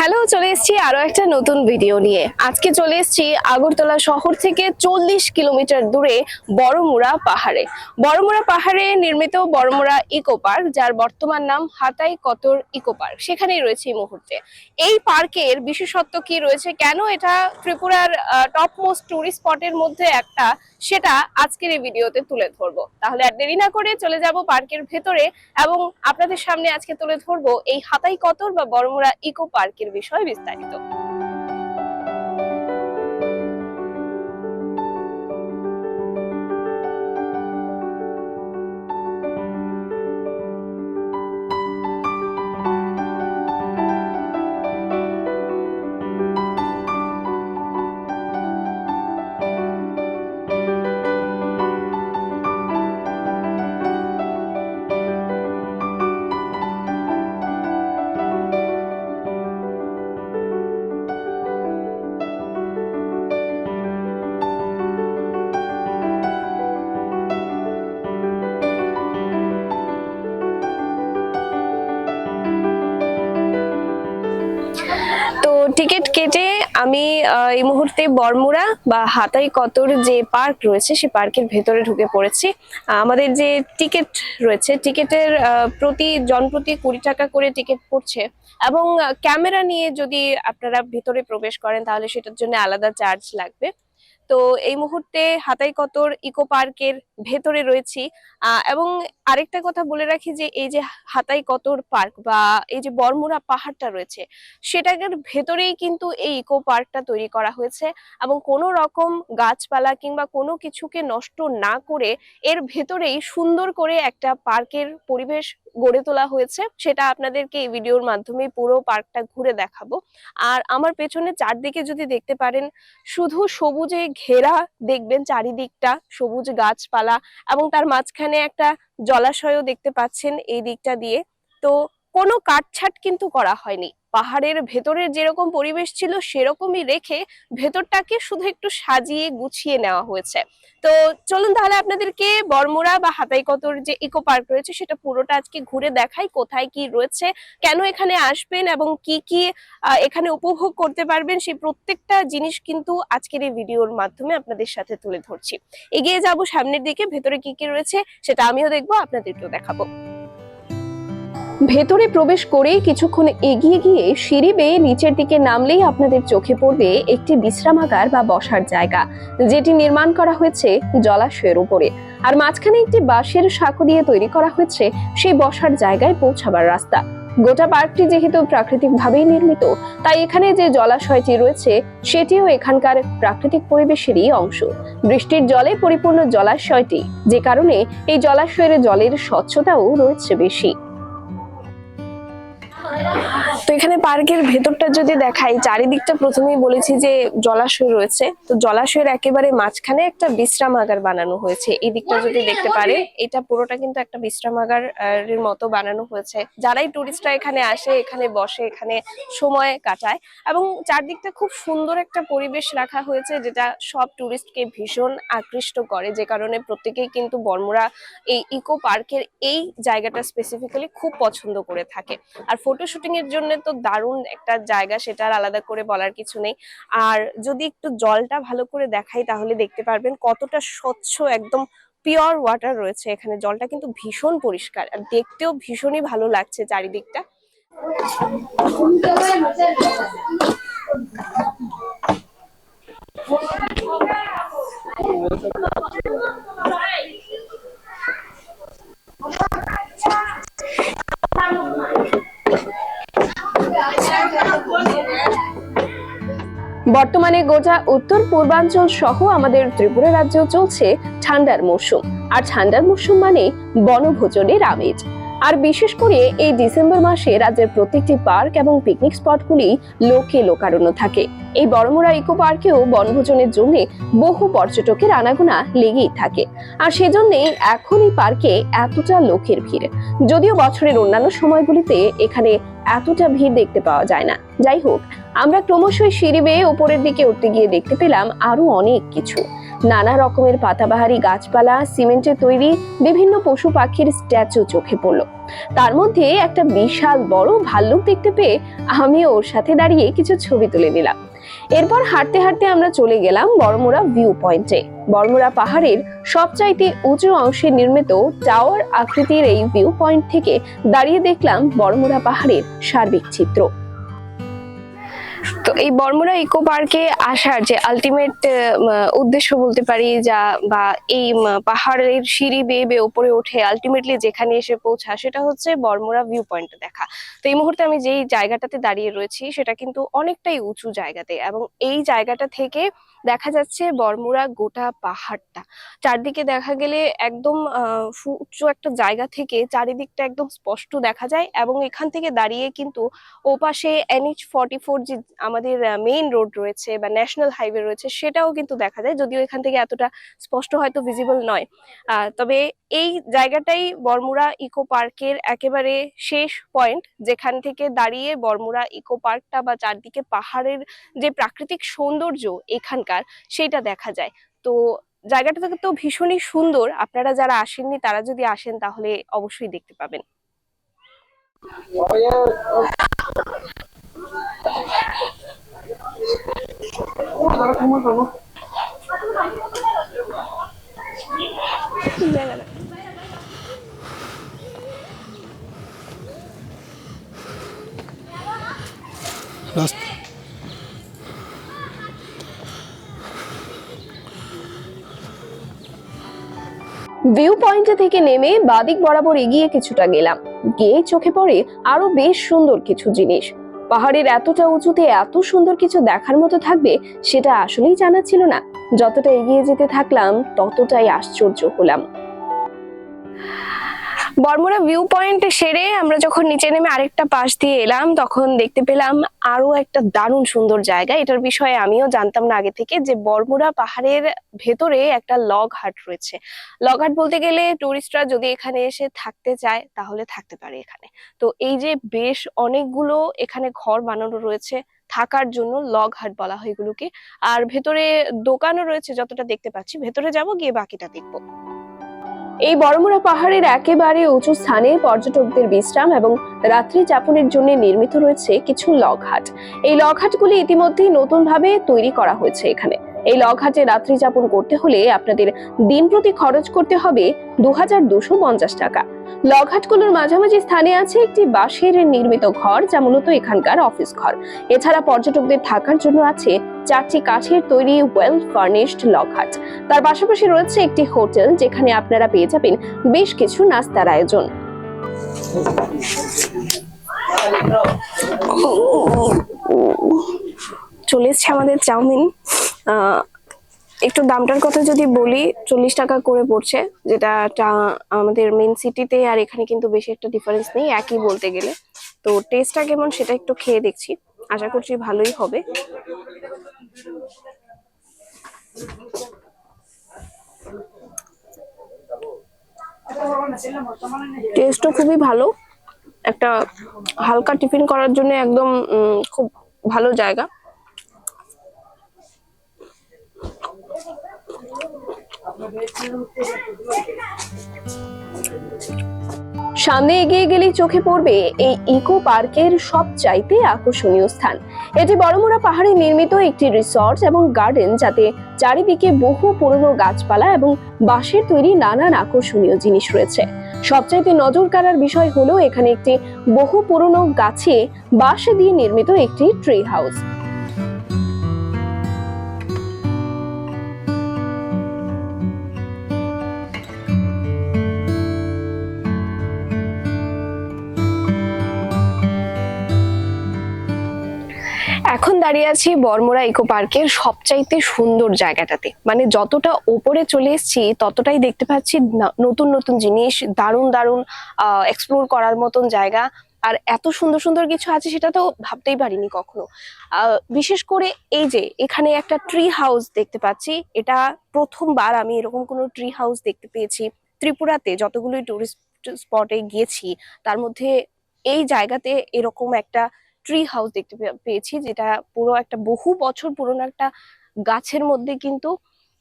Hello চলে এসেছি আরও একটা নতুন ভিডিও নিয়ে। আজকে চলে এসেছি আগরতলা শহর থেকে চল্লিশ কিলোমিটার দূরে বড়মুড়া পাহাড়ে। বড়মুড়া পাহাড়ে নির্মিত বড়মুড়া ইকো পার্ক, যার বর্তমান নাম হাতাই কতর ইকো পার্ক। সেখানেই রয়েছে এই মুহূর্তে। এই পার্কের বিশেষত্ব কি রয়েছে? কেন এটা ত্রিপুরার টপ মোস্ট টুরিস্ট স্পটের মধ্যে একটা? সেটা আজকের এই ভিডিওতে তুলে ধরবো। তাহলে আর দেরি না করে চলে যাব পার্কের ভেতরে এবং আপনাদের সামনে আজকে তুলে ধরবো এই হাতাই কতর বা বড়মুড়া ইকো পার্কের বিষয়ে বিস্তারিত। আমি এই মুহূর্তে বরমুড়া বা হাতাই কতর যে পার্ক রয়েছে, সে পার্কের ভেতরে ঢুকে পড়েছি। আমাদের যে টিকিট রয়েছে, টিকিটের প্রতি জনপ্রতি কুড়ি টাকা করে টিকিট পড়ছে। এবং ক্যামেরা নিয়ে যদি আপনারা ভেতরে প্রবেশ করেন, তাহলে সেটার জন্য আলাদা চার্জ লাগবে। তো এই মুহূর্তে হাতাই কতর ইকো পার্কের ভেতরে রয়েছি। এবং আরেকটা কথা বলে রাখি যে এই যে হাতাই কতর পার্ক বা এই যে বর্মুরা পাহাড়টা রয়েছে, সেটার ভেতরেই কিন্তু এই ইকো পার্কটা তৈরি করা হয়েছে এবং কোনো রকম গাছপালা কিংবা কোনো কিছুকে নষ্ট না করে এর ভেতরেই সুন্দর করে একটা পার্কের পরিবেশ গড়ে তোলা হয়েছে, সেটা আপনাদেরকে এই ভিডিওর মাধ্যমে পুরো পার্কটা ঘুরে দেখাবো। আর আমার পেছনে চারদিকে যদি দেখতে পারেন, শুধু সবুজে ঘেরা দেখবেন চারিদিকটা, সবুজ গাছপালা এবং তার মাঝখানে একটা জলাশয়ও দেখতে পাচ্ছেন এই দিকটা দিয়ে। তো কোনো কাটছাট কিন্তু করা হয়নি। পাহাড়ের ভেতরের যেরকম পরিবেশ ছিল সেরকমই রেখে ভেতরটাকে শুধু একটু সাজিয়ে গুছিয়ে নেওয়া হয়েছে। তো চলুন তাহলে আপনাদেরকে বরমুড়া বা হাতাইকতর যে ইকো পার্ক রয়েছে সেটা পুরোটা আজকে ঘুরে দেখাই, কোথায় কি রয়েছে, কেন এখানে আসবেন এবং কি কি এখানে উপভোগ করতে পারবেন সেই প্রত্যেকটা জিনিস কিন্তু আজকের এই ভিডিওর মাধ্যমে আপনাদের সাথে তুলে ধরছি। এগিয়ে যাব সামনের দিকে, ভেতরে কি কি রয়েছে সেটা আমিও দেখব, আপনাদেরকেও দেখাবো। ভেতরে প্রবেশ করে কিছুক্ষণ এগিয়ে গিয়ে সিঁড়ি বেয়ে নিচের দিকে নামলেই আপনাদের চোখে পড়বে একটি বিশ্রামাগার বা বসার জায়গা, যেটি নির্মাণ করা হয়েছে জলাশয়ের উপরে। আর মাঝখানে একটি বাঁশের সাঁকো দিয়ে তৈরি করা হয়েছে, সেই বসার জায়গায় পৌঁছাবার রাস্তা। গোটা পার্কটি যেহেতু প্রাকৃতিক ভাবেই নির্মিত, তাই এখানে যে জলাশয়টি রয়েছে, সেটিও এখানকার প্রাকৃতিক পরিবেশেরই অংশ। বৃষ্টির জলে পরিপূর্ণ জলাশয়টি, যে কারণে এই জলাশয়ের জলের স্বচ্ছতাও রয়েছে বেশি। তো এখানে পার্কের ভেতরটা যদি দেখাই, চারিদিকটা প্রথমেই বলেছি যে জলাশয় রয়েছে। তো জলাশয়ের একেবারে মাঝখানে একটা বিশ্রামাগার বানানো হয়েছে। এই দিকটা যদি দেখতে পারে এটা পুরোটা কিন্তু একটা বিশ্রামাগার এর মতো বানানো হয়েছে। যারাই টুরিস্টরা এখানে আসে, এখানে বসে, এখানে সময় কাটায় এবং চারদিকটা খুব সুন্দর একটা পরিবেশ রাখা হয়েছে, যেটা সব টুরিস্টকে ভীষণ আকৃষ্ট করে। যে কারণে প্রত্যেকেই কিন্তু বর্মরা এই ইকো পার্কের এই জায়গাটা স্পেসিফিক্যালি খুব পছন্দ করে থাকে। আর ফটো শুটিং এর জন্য তো দারুণ একটা জায়গা সেটা আর আলাদা করে বলার কিছু নেই। আর যদি একটু জলটা ভালো করে দেখাই তাহলে দেখতে পারবেন কতটা স্বচ্ছ একদম পিওর ওয়াটার রয়েছে এখানে। জলটা কিন্তু ভীষণ পরিষ্কার আর দেখতেও ভীষণই ভালো লাগছে চারিদিকটা। বর্তমানে গোটা উত্তর পূর্বাঞ্চল সহ আমাদের ত্রিপুরা রাজ্যেও চলছে ঠান্ডার মৌসুম আর ঠান্ডার মৌসুম মানে বনভোজনের আমেজ। আর বিশেষ করে এই ডিসেম্বর মাসে রাজ্যের প্রত্যেকটি পার্ক এবং পিকনিক স্পটগুলি লোকে লোকারণ্য থাকে। এই বড়মুড়া ইকো পার্কেও বনভোজনের জন্য বহু পর্যটকের আনাগোনা লেগেই থাকে। আর সেজন্যই এখন এই পার্কে এতটা লোকের ভিড়। যদিও বছরের অন্যান্য সময়গুলিতে এখানে এতটা ভিড় দেখতে পাওয়া যায় না। যাই হোক, আমরা ক্রমশই সিঁড়ি বেয়ে উপরের দিকে উঠতে গিয়ে দেখতে পেলাম আরও অনেক কিছু। নানা রকমের পাতাবাহারি গাছপালা, সিমেন্টের তৈরি বিভিন্ন পশু পাখির স্ট্যাচু চোখে পড়ল। তার মধ্যে একটা বিশাল বড় ভাল্লুক দেখতে পেয়ে আমি ওর সাথে দাঁড়িয়ে কিছু ছবি তুলে নিলাম। এরপর হাঁটতে হাঁটতে আমরা চলে গেলাম বড়মুড়া ভিউ পয়েন্টে। বড়মুড়া পাহাড়ের সবচাইতে উঁচু অংশে নির্মিত টাওয়ার আকৃতির এই ভিউ পয়েন্ট থেকে দাঁড়িয়ে দেখলাম বড়মুড়া পাহাড়ের সার্বিক চিত্র। এই বর্মরা ইকো পার্কে আসার যে আলটিমেট উদ্দেশ্য বলতে পারি যা বা এই পাহাড়ের সিঁড়ি বেয়ে বেয়ে উপরে উঠে আলটিমেটলি যেখানে এসে পৌঁছা সেটা হচ্ছে বর্মরা ভিউ পয়েন্ট দেখা। তো এই মুহূর্তে আমি যেই জায়গাটাতে দাঁড়িয়ে রয়েছি সেটা কিন্তু অনেকটাই উঁচু জায়গাতে এবং এই জায়গাটা থেকে দেখা যাচ্ছে বর্মুরা গোটা পাহাড়টা। চারদিকে দেখা গেলে একদম আহ, সু- উঁচু একটা জায়গা থেকে চারিদিকটা একদম স্পষ্ট দেখা যায় এবং এখান থেকে দাঁড়িয়ে কিন্তু ওপাশে এনএইচ ফর্টি ফোর যে আমাদের মেইন রোড রয়েছে বা ন্যাশনাল হাইওয়ে রয়েছে সেটাও কিন্তু দেখা যায়, যদিও এখান থেকে এতটা স্পষ্ট হয়তো ভিজিবল নয়। তবে এই জায়গাটাই বর্মুরা ইকো পার্কের একেবারে শেষ পয়েন্ট যেখান থেকে দাঁড়িয়ে বর্মুরা ইকো পার্কটা বা চারদিকে পাহাড়ের যে প্রাকৃতিক সৌন্দর্য এখানকার, সেটা দেখা যায়। তো জায়গাটা তো ভীষণই সুন্দর, আপনারা যারা আসেননি তারা যদি আসেন তাহলে অবশ্যই দেখতে পাবেন। রাস্তা ভিউ পয়েন্টে থেকে নেমে বাদিক বরাবর এগিয়ে কিছুটা গেলাম। গিয়ে চোখে পড়ে আরও বেশ সুন্দর কিছু জিনিস। পাহাড়ের এতটা উঁচুতে এত সুন্দর কিছু দেখার মতো থাকবে, সেটা আসলেই জানা ছিল না। যতটা এগিয়ে যেতে থাকলাম, ততটাই আশ্চর্য হলাম। বর্মরা ভিউ পয়েন্ট সেরে আমরা যখন নিচে নেমে আরেকটা পাশ দিয়ে এলাম, তখন দেখতে পেলাম আরও একটা দারুণ সুন্দর জায়গা। এটার বিষয়ে আমিও জানতাম না আগে থেকে যে বর্মরা পাহাড়ের ভেতরে একটা লগ হাট রয়েছে। লগ হাট বলতে গেলে টুরিস্টরা যদি এখানে এসে থাকতে চায়, তাহলে থাকতে পারে এখানে। তো এই যে বেশ অনেকগুলো এখানে ঘর বানানো রয়েছে, থাকার জন্য লগ হাট বলা হয় এগুলোকে। আর ভেতরে দোকানও রয়েছে যতটা দেখতে পাচ্ছি। ভেতরে যাব গিয়ে বাকিটা দেখব। এই বড়মুড়া পাহাড়ের একেবারে উঁচু স্থানে পর্যটকদের বিশ্রাম এবং রাত্রি যাপনের জন্য নির্মিত রয়েছে কিছু লঘাট এই লগহাটগুলি ইতিমধ্যেই নতুনভাবে তৈরি করা হয়েছে এখানে। এই লগহাটে রাত্রি যাপন করতে হলে আপনাদের দিন প্রতি খরচ করতে হবে দু টাকা। লগহাটগুলোর মাঝামাঝি স্থানে আছে একটি বাঁশের নির্মিত ঘর, যা মূলত এখানকার অফিস ঘর। এছাড়া পর্যটকদের থাকার জন্য আছে চারটি কাঠের তৈরি ওয়েল ফার্নিশড লগহাট তার পাশাপাশি রয়েছে একটি হোটেল, যেখানে আপনারা পেয়ে যাবেন বেশ কিছু নাস্তার আয়োজন। চলে এসছে আমাদের চাউমিন। একটু দামটার কথা যদি বলি, চল্লিশ টাকা করে পড়ছে, যেটা আমাদের মেন সিটিতে আর এখানে কিন্তু বেশি একটা ডিফারেন্স নেই, একই বলতে গেলে। তো টেস্টটা কেমন সেটা একটু খেয়ে দেখছি, আশা করছি ভালোই হবে। টেস্টও খুবই ভালো, একটা হালকা টিফিন করার জন্য একদম খুব ভালো জায়গা। সামনে এগিয়ে গেলেই চোখে পড়বে এই ইকো পার্কের সবচাইতে আকর্ষণীয় স্থান। এটি বড়মুড়া পাহাড়ে নির্মিত একটি রিসর্ট এবং গার্ডেন যাতে চারিদিকে বহু পুরনো গাছপালা এবং বাঁশের তৈরি নানান আকর্ষণীয় জিনিস রয়েছে। সবচাইতে নজর কাড়ার বিষয় হলো এখানে একটি বহু পুরনো গাছে বাঁশ দিয়ে নির্মিত একটি ট্রি হাউস। এখন দাঁড়িয়ে আছি বর্মরা ইকো পার্কের সবচাইতে সুন্দর জায়গাটাতে। মানে যতটা ওপরে চলে এসেছি, ততটাই দেখতে পাচ্ছি নতুন নতুন জিনিস, দারুণ দারুণ এক্সপ্লোর করার মতন জায়গা। আর এত সুন্দর সুন্দর কিছু আছে সেটা তো ভাবতেই পারিনি কখনো। বিশেষ করে এই যে এখানে একটা ট্রি হাউস দেখতে পাচ্ছি। এটা প্রথমবার আমি এরকম কোনো ট্রি হাউস দেখতে পেয়েছি। ত্রিপুরাতে যতগুলোই টুরিস্ট স্পটে গিয়েছি, তার মধ্যে এই জায়গাতে এরকম একটা ট্রি হাউস দেখতে পেয়েছি, যেটা পুরো একটা বহু বছর পুরনো একটা গাছের মধ্যে কিন্তু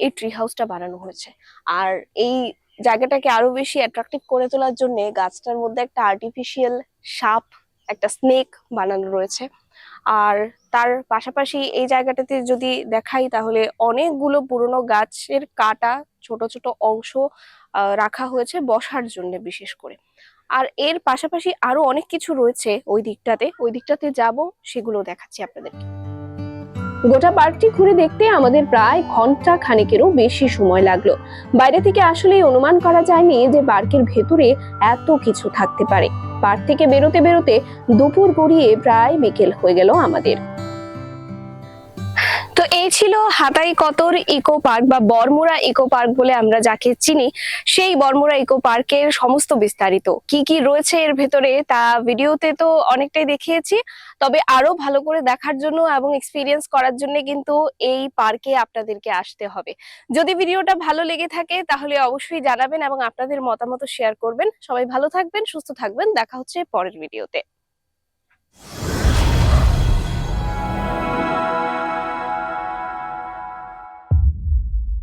এই ট্রি হাউসটা বানানো হয়েছে। আর এই জায়গাটাকে আরও বেশি অ্যাট্রাকটিভ করে তোলার জন্য গাছটার মধ্যে একটা আর্টিফিশিয়াল সাপ একটা স্নেক বানানো রয়েছে। আর তার পাশাপাশি এই জায়গাটাতে যদি দেখাই তাহলে অনেকগুলো পুরনো গাছের কাটা ছোট ছোট অংশ রাখা হয়েছে বসার জন্য বিশেষ করে। আর এর পাশাপাশি আরও অনেক কিছু রয়েছে ওই দিকটাতে। ওই দিকটাতে যাব সেগুলো দেখাচ্ছি আপনাদেরকে। গোটা পার্কটি ঘুরে দেখতে আমাদের প্রায় ঘণ্টা খানেকেরও বেশি সময় লাগল। বাইরে থেকে আসলেই অনুমান করা যায়নি যে পার্কের ভেতরে এত কিছু থাকতে পারে। পার্ক থেকে বেরোতে বেরোতে দুপুর গড়িয়ে প্রায় বিকেল হয়ে গেল আমাদের। এই ছিল হাতাই কতর ইকো পার্ক বা বরমুরা ইকো পার্ক বলে আমরা যাকে চিনি, সেই বরমুরা ইকো পার্কের সমস্ত বিস্তারিত। কি কি রয়েছে এর ভেতরে তা ভিডিওতে তো অনেকটাই দেখিয়েছি, তবে আরও ভালো করে দেখার জন্য এবং এক্সপিরিয়েন্স করার জন্য কিন্তু এই পার্কে আপনাদেরকে আসতে হবে। যদি ভিডিওটা ভালো লেগে থাকে তাহলে অবশ্যই জানাবেন এবং আপনাদের মতামত শেয়ার করবেন। সবাই ভালো থাকবেন, সুস্থ থাকবেন। দেখা হচ্ছে পরের ভিডিওতে।